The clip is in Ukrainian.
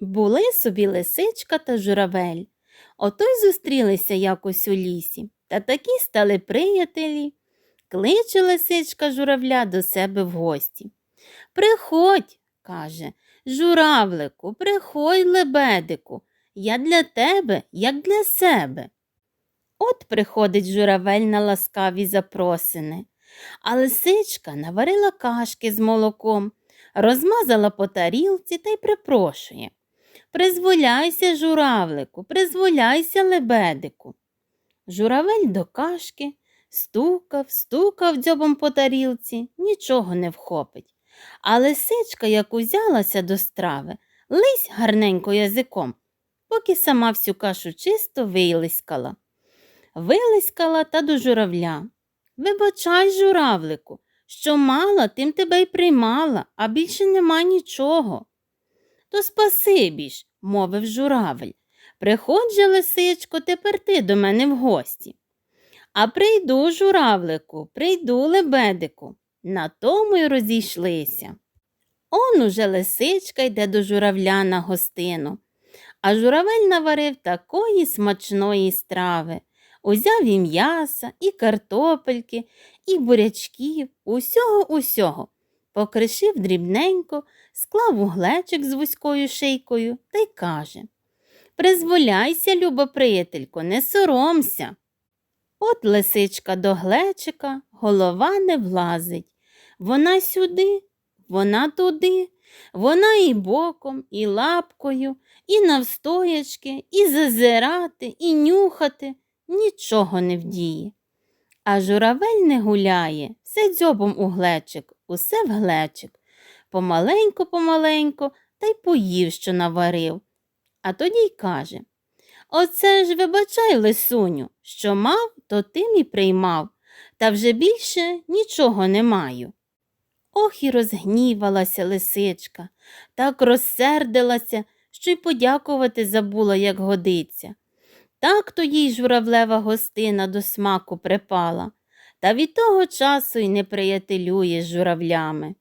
Були собі лисичка та журавель. Ото й зустрілися якось у лісі, та такі стали приятелі. Кличе лисичка журавля до себе в гості. Приходь, каже, журавлику, приходь, лебедику, я для тебе, як для себе. От приходить журавель на ласкаві запросини, а лисичка наварила кашки з молоком, розмазала по тарілці та й припрошує. Призволяйся, журавлику, призволяйся, лебедику. Журавель до кашки стукав, стукав дзьобом по тарілці, нічого не вхопить. А лисичка, як узялася до страви, лись гарненько язиком, поки сама всю кашу чисто вилискала. Вилискала та до журавля. Вибачай, журавлику, що мала, тим тебе й приймала, а більше нема нічого. То спасибі ж, мовив журавель. Приходь же, лисичко, тепер ти до мене в гості. А прийду, журавлику, прийду, лебедику. На тому й розійшлися. Он уже лисичка йде до журавля на гостину, а журавель наварив такої смачної страви. Узяв і м'яса, і картопельки, і бурячків, усього усього. Покришив дрібненько, склав у глечик з вузькою шийкою та й каже Призволяйся, любо приятелько, не соромся. От лисичка до глечика, голова не влазить. Вона сюди, вона туди, вона і боком, і лапкою, і навстоячки, і зазирати, і нюхати нічого не вдіє. А журавель не гуляє, все дзьобом у глечик, усе в глечик. Помаленьку, помаленьку, та й поїв, що наварив. А тоді й каже Оце ж вибачай, лисуню, що мав, то тим і приймав, та вже більше нічого не маю. Ох і розгнівалася лисичка, так розсердилася, що й подякувати забула, як годиться. Так то їй журавлева гостина до смаку припала, та від того часу й не приятелює з журавлями.